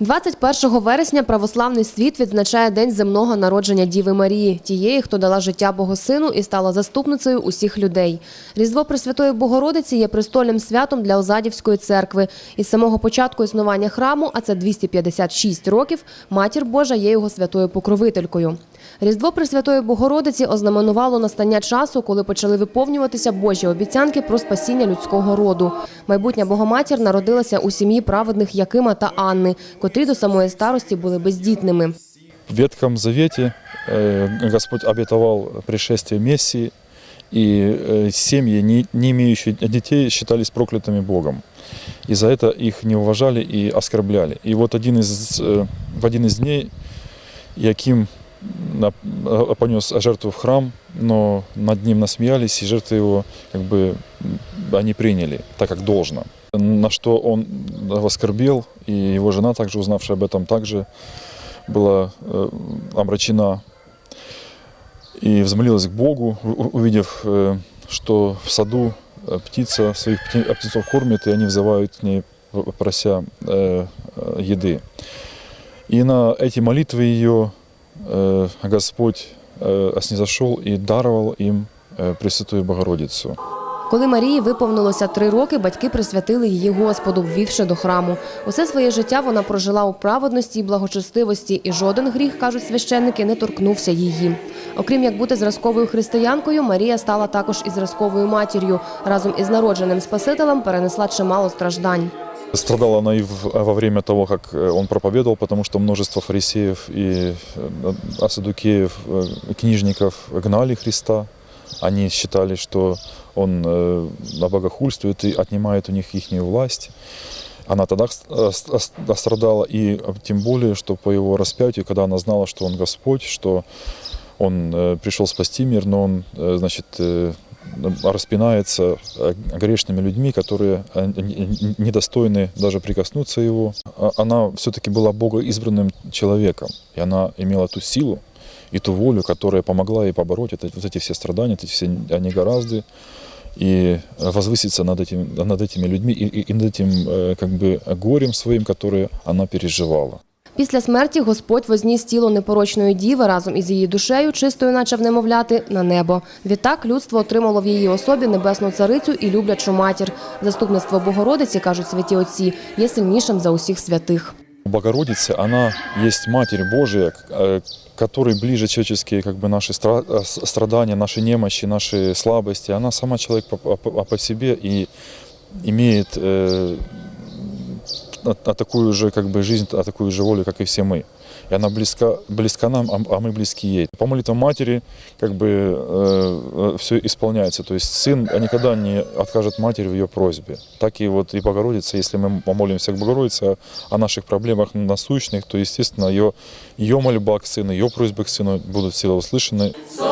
21 вересня православний світ відзначає День земного народження Діви Марії, тієї, хто дала життя Богосину і стала заступницею усіх людей. Різдво Пресвятої Богородиці є престольним святом для Озадівської церкви. Із самого початку існування храму, а це 256 років, Матір Божа є його святою покровителькою. Різдво Пресвятої Богородиці ознаменувало настання часу, коли почали виповнюватися Божі обіцянки про спасіння людського роду. Майбутня Богоматір народилася у сім'ї праведних Якима та Анни, котрі до самої старості були бездітними. В Ветхом Завете э, Господь обетовал пришествие Мессии, и э, семьи, не, не имеющие детей, считались проклятыми Богом. И за это их не уважали и оскорбляли. И вот один из, э, в один из дней Яким на- э, понес жертву в храм, но над ним насмеялись, и жертвы его как бы они приняли, так как должно. На что он оскорбел, и его жена, также узнавшая об этом, также была э, омрачена и взмолилась к Богу, увидев, э, что в саду э, птица своих птенцов кормит, и они взывают к ней, прося э, э, еды. И на эти молитвы ее э, Господь э, снизошел и даровал им э, Пресвятую Богородицу. Коли Марії виповнилося три роки, батьки присвятили її Господу, ввівши до храму. Усе своє життя вона прожила у праведності і благочестивості, і жоден гріх, кажуть священники, не торкнувся її. Окрім як бути зразковою християнкою, Марія стала також і зразковою матір'ю. Разом із народженим Спасителем перенесла чимало страждань. Страдала она и в- во время того, как э, он проповедовал, потому что множество фарисеев и э, асадукеев, э, книжников гнали Христа. Они считали, что он э, обогохульствует и отнимает у них их власть. Она тогда ст- э, ст- ст- страдала, и э, тем более, что по его распятию, когда она знала, что он Господь, что он э, пришел спасти мир, но он, э, значит, э, распинается э, грешными людьми, которые э, н- н- недостойны даже прикоснуться его. А- Она все-таки была богоизбранным человеком, и она имела ту силу и ту волю, которая помогла ей побороть это, вот эти все страдания, эти все негоразды, и возвыситься над, этим, над этими людьми и, и- и над этим э, как бы горем своим, которое она переживала. Після смерті Господь возніс тіло непорочної діви разом із її душею, чистою, наче в немовляти, на небо. Відтак людство отримало в її особі небесну царицю і люблячу матір. Заступництво Богородиці, кажуть святі отці, є сильнішим за усіх святих. Богородица, она есть Матерь Божия, к- э, которой ближе человеческие как бы, наши стра- э, с- страдания, наши немощи, наши слабости. Она сама человек по, по- по себе и имеет э, а- а такую же как бы, жизнь, а такую же волю, как и все мы. И она близка, близка нам, а, а мы близки ей. По молитвам матери как бы все исполняется. То есть сын никогда не откажет матери в ее просьбе. Так и вот и Богородица, если мы помолимся к Богородице о наших проблемах насущных, то, естественно, ее, ее мольба к сыну, ее просьбы к сыну будут всегда услышаны. Сон